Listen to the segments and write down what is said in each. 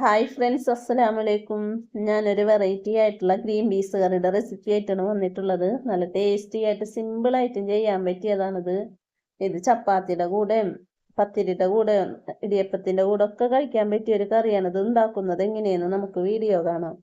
Hi friends അസ്സലാമു അലൈക്കും ഞാനൊരു വെറൈറ്റി ആയിട്ടുള്ള ഗ്രീൻ പീസ് കറിയുടെ റെസിപ്പി ആയിട്ടാണ് വന്നിട്ടുള്ളത്. നല്ല ടേസ്റ്റി ആയിട്ട് സിമ്പിൾ ആയിട്ടും ചെയ്യാൻ പറ്റിയതാണിത്. ഇത് ചപ്പാത്തിയുടെ കൂടെ പത്തിരിയുടെ കൂടെ ഇടിയപ്പത്തിന്റെ കൂടെ ഒക്കെ കഴിക്കാൻ പറ്റിയ ഒരു കറിയാണ് ഇത് ഉണ്ടാക്കുന്നത് എങ്ങനെയെന്ന് നമുക്ക് വീഡിയോ കാണാം.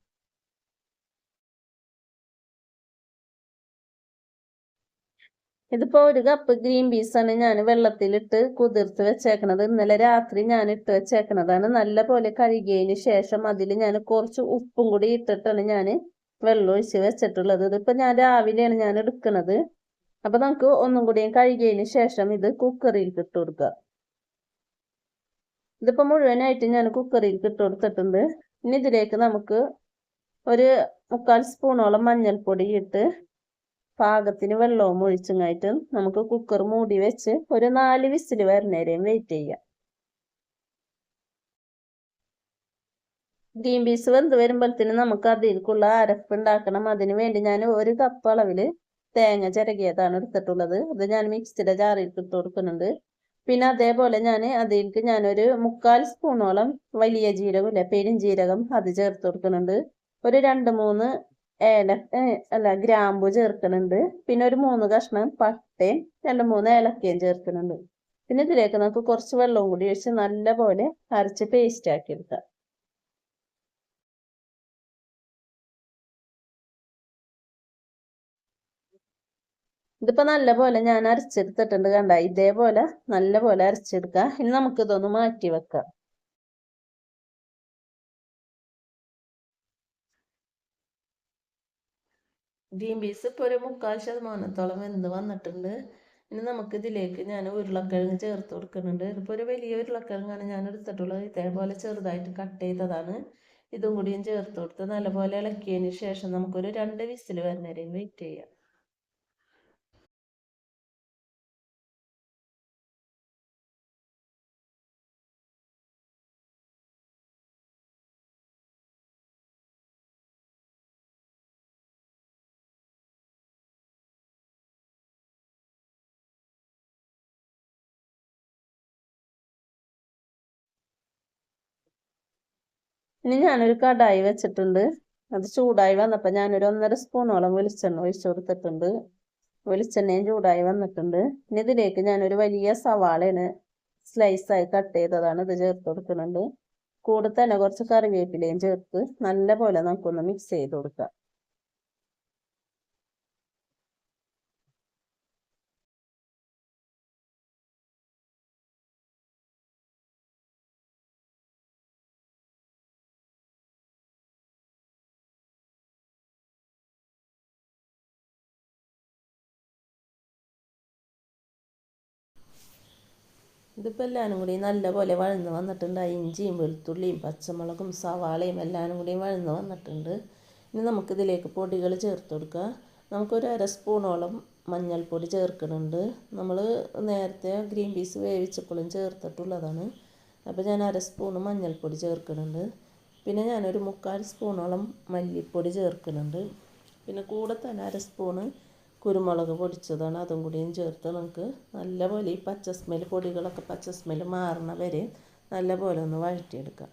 ഇതിപ്പോ ഒരു കപ്പ് ഗ്രീൻ പീസാണ് ഞാൻ വെള്ളത്തിലിട്ട് കുതിർത്ത് വെച്ചേക്കണത്. ഇന്നലെ രാത്രി ഞാൻ ഇട്ട് വെച്ചേക്കണതാണ്. നല്ല പോലെ കഴുകിയതിന് ശേഷം അതിൽ ഞാൻ കുറച്ച് ഉപ്പും കൂടി ഇട്ടിട്ടാണ് ഞാൻ വെള്ളം ഒഴിച്ച് വെച്ചിട്ടുള്ളത്. ഇതിപ്പോ ഞാൻ രാവിലെയാണ് ഞാൻ എടുക്കുന്നത് അപ്പൊ നമുക്ക് ഒന്നും കൂടിയും കഴുകിയതിന് ശേഷം ഇത് കുക്കറിൽ ഇട്ട് കൊടുക്കുക ഇതിപ്പോ മുഴുവനായിട്ട് ഞാൻ കുക്കറിൽ ഇട്ട് കൊടുത്തിട്ടുണ്ട്. ഇനി ഇതിലേക്ക് നമുക്ക് ഒരു മുക്കാൽ സ്പൂണോളം മഞ്ഞൾപ്പൊടി ഇട്ട് പാകത്തിന് വെള്ളവും ഒഴിച്ചങ്ങായിട്ട് നമുക്ക് കുക്കർ മൂടി വെച്ച് ഒരു നാല് വിസിൽ വരുന്നേരെയും വെയിറ്റ് ചെയ്യാം. ഗ്രീൻ പീസ് വെന്ത് വരുമ്പോഴത്തേന് നമുക്ക് അതിൽക്കുള്ള അരപ്പ് ഉണ്ടാക്കണം. അതിന് വേണ്ടി ഞാൻ ഒരു കപ്പ് അളവിൽ തേങ്ങ ചിരകിയതാണ് എടുത്തിട്ടുള്ളത്. അത് ഞാൻ മിക്സിയുടെ ജാറിൽ ഇട്ട് കൊടുക്കുന്നുണ്ട്. പിന്നെ അതേപോലെ ഞാൻ അതിലേക്ക് ഞാനൊരു മുക്കാൽ സ്പൂണോളം വലിയ ജീരകം ഇല്ല പെരുംജീരകം അത് ചേർത്ത് കൊടുക്കുന്നുണ്ട്. ഒരു രണ്ട് മൂന്ന് ഏല അല്ല ഗ്രാമ്പു ചേർക്കുന്നുണ്ട് പിന്നെ ഒരു മൂന്ന് കഷ്ണം പട്ടയും രണ്ട് മൂന്ന് ഏലക്കയും ചേർക്കുന്നുണ്ട് പിന്നെ ഇതിലേക്ക് നമുക്ക് കുറച്ച് വെള്ളവും കൂടി ഒഴിച്ച് നല്ലപോലെ അരച്ച് പേസ്റ്റ് ആക്കി എടുക്കാം. ഇതിപ്പോ നല്ലപോലെ ഞാൻ അരച്ചെടുത്തിട്ടുണ്ട് കണ്ട. ഇതേപോലെ നല്ലപോലെ അരച്ചെടുക്കാം. ഇനി നമുക്ക് ഇതൊന്ന് മാറ്റി വെക്കാം. ഗ്രീൻ പീസ് ഇപ്പോൾ ഒരു മുക്കാൽ ശതമാനത്തോളം വെന്ത് വന്നിട്ടുണ്ട്. ഇനി നമുക്ക് ഇതിലേക്ക് ഞാൻ ഉരുളക്കിഴങ്ങ് ചേർത്ത് കൊടുക്കുന്നുണ്ട്. ഇതിപ്പോൾ ഒരു വലിയ ഉരുളക്കിഴങ്ങാണ് ഞാൻ എടുത്തിട്ടുള്ളത്. ഇതേപോലെ ചെറുതായിട്ട് കട്ട് ചെയ്തതാണ്. ഇതും കൂടിയും ചേർത്ത് കൊടുത്ത് നല്ലപോലെ ഇളക്കിയതിന് ശേഷം നമുക്കൊരു രണ്ട് വിസിൽ വരുന്നവരെയും വെയിറ്റ് ചെയ്യാം. ഇനി ഞാനൊരു കടായി വെച്ചിട്ടുണ്ട്. അത് ചൂടായി വന്നപ്പോൾ ഞാനൊരു ഒന്നര സ്പൂണോളം വെളിച്ചെണ്ണ ഒഴിച്ചു കൊടുത്തിട്ടുണ്ട്. വെളിച്ചെണ്ണയും ചൂടായി വന്നിട്ടുണ്ട്. ഇനി ഇതിലേക്ക് ഞാനൊരു വലിയ സവാളയാണ് സ്ലൈസായി കട്ട് ചെയ്തതാണ് ഇത് ചേർത്ത് കൊടുക്കുന്നുണ്ട്. കൂടെ തന്നെ കുറച്ച് കറിവേപ്പിലയും ചേർത്ത് നല്ല പോലെ നമുക്കൊന്ന് മിക്സ് ചെയ്ത് കൊടുക്കാം. ഇതിപ്പോൾ എല്ലാവരും കൂടി നല്ലപോലെ വഴന്ന് വന്നിട്ടുണ്ട്. ഇഞ്ചിയും വെളുത്തുള്ളിയും പച്ചമുളകും സവാളയും എല്ലാവരും കൂടി വഴന്ന് വന്നിട്ടുണ്ട്. ഇനി നമുക്കിതിലേക്ക് പൊടികൾ ചേർത്ത് കൊടുക്കുക നമുക്കൊരു അര സ്പൂണോളം മഞ്ഞൾപ്പൊടി ചേർക്കുന്നുണ്ട് നമ്മൾ നേരത്തെ ഗ്രീൻ പീസ് വേവിച്ചപ്പോഴും ചേർത്തിട്ടുള്ളതാണ്. അപ്പോൾ ഞാൻ അര സ്പൂണ് മഞ്ഞൾപ്പൊടി ചേർക്കുന്നുണ്ട് പിന്നെ ഞാനൊരു മുക്കാൽ സ്പൂണോളം മല്ലിപ്പൊടി ചേർക്കുന്നുണ്ട് പിന്നെ കൂടെ തന്നെ അര സ്പൂണ് കുരുമുളക് പൊടിച്ചതാണ്. അതും കൂടിയും ചേർത്ത് നമുക്ക് നല്ലപോലെ ഈ പച്ച സ്മെൽ പൊടികളൊക്കെ പച്ച സ്മെൽ മാറണ വരെ നല്ലപോലെ ഒന്ന് വഴറ്റിയെടുക്കാം.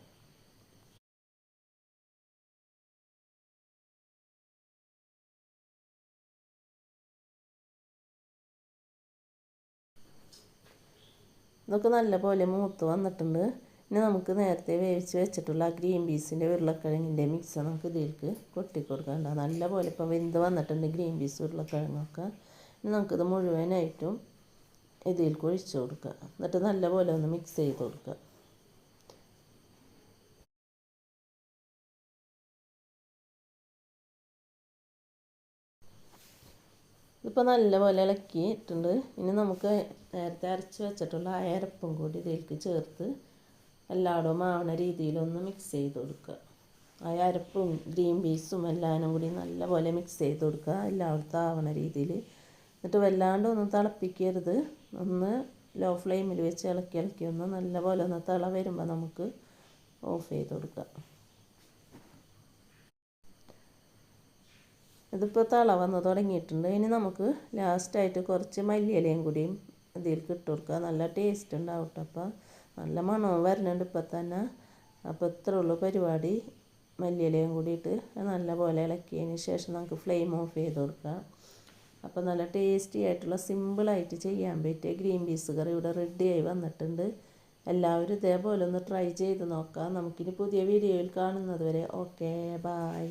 നമുക്ക് നല്ലപോലെ മൂത്ത് വന്നിട്ടുണ്ട്. ഇനി നമുക്ക് നേരത്തെ വേവിച്ച് വെച്ചിട്ടുള്ള ആ ഗ്രീൻ പീസിന്റെ ഉരുളക്കിഴങ്ങിന്റെ മിക്സ് നമുക്ക് ഇതിലേക്ക് കൊട്ടി നല്ല നല്ലപോലെ ഇപ്പം വെന്ത് വന്നിട്ടുണ്ട് ഗ്രീൻ പീസ് ഉരുളക്കിഴങ്ങൊക്കെ. ഇനി നമുക്കിത് മുഴുവനായിട്ടും ഇതിലേക്ക് ഒഴിച്ചു കൊടുക്കുക. എന്നിട്ട് നല്ലപോലെ ഒന്ന് മിക്സ് ചെയ്ത് കൊടുക്കുക. ഇതിപ്പോൾ നല്ലപോലെ ഇളക്കിയിട്ടുണ്ട്. ഇനി നമുക്ക് നേരത്തെ അരച്ച് വെച്ചിട്ടുള്ള ആ അരപ്പും കൂടി ഇതിലേക്ക് ചേർത്ത് എല്ലായിടവും ആവണ രീതിയിലൊന്ന് മിക്സ് ചെയ്ത് കൊടുക്കുക. ആ അരപ്പും ഗ്രീൻ പീസും എല്ലാം കൂടി നല്ലപോലെ മിക്സ് ചെയ്ത് കൊടുക്കുക. എല്ലായിടത്തും ആവണ രീതിയിൽ എന്നിട്ട് വല്ലാണ്ട് ഒന്ന് തിളപ്പിക്കരുത്. ഒന്ന് ലോ ഫ്ലെയിമിൽ വെച്ച് ഇളക്കി ഇളക്കി ഒന്ന് നല്ലപോലെ ഒന്ന് തിള വരുമ്പോൾ നമുക്ക് ഓഫ് ചെയ്ത് കൊടുക്കുക. ഇതിപ്പോൾ തിള വന്ന് തുടങ്ങിയിട്ടുണ്ട്. ഇനി നമുക്ക് ലാസ്റ്റായിട്ട് കുറച്ച് മല്ലിയിലയും കൂടിയും ഇതിൽ ഇട്ട് കൊടുക്കുക. നല്ല ടേസ്റ്റ് ഉണ്ടാവും കേട്ടോ അപ്പോൾ നല്ല മണവും വരുന്നുണ്ട് ഇപ്പം തന്നെ. അപ്പോൾ ഇത്രേ ഉള്ളൂ പരിപാടി. മല്ലിയിലയും കൂടിയിട്ട് നല്ലപോലെ ഇളക്കിയതിന് ശേഷം നമുക്ക് ഫ്ലെയിം ഓഫ് ചെയ്ത് കൊടുക്കാം. അപ്പോൾ നല്ല ടേസ്റ്റി ആയിട്ടുള്ള സിമ്പിളായിട്ട് ചെയ്യാൻ പറ്റിയ ഗ്രീൻ പീസ് കറി ഇവിടെ റെഡിയായി വന്നിട്ടുണ്ട്. എല്ലാവരും ഇതേപോലെ ഒന്ന് ട്രൈ ചെയ്ത് നോക്കാം. നമുക്കിനി പുതിയ വീഡിയോയിൽ കാണുന്നത് വരെ. Okay bye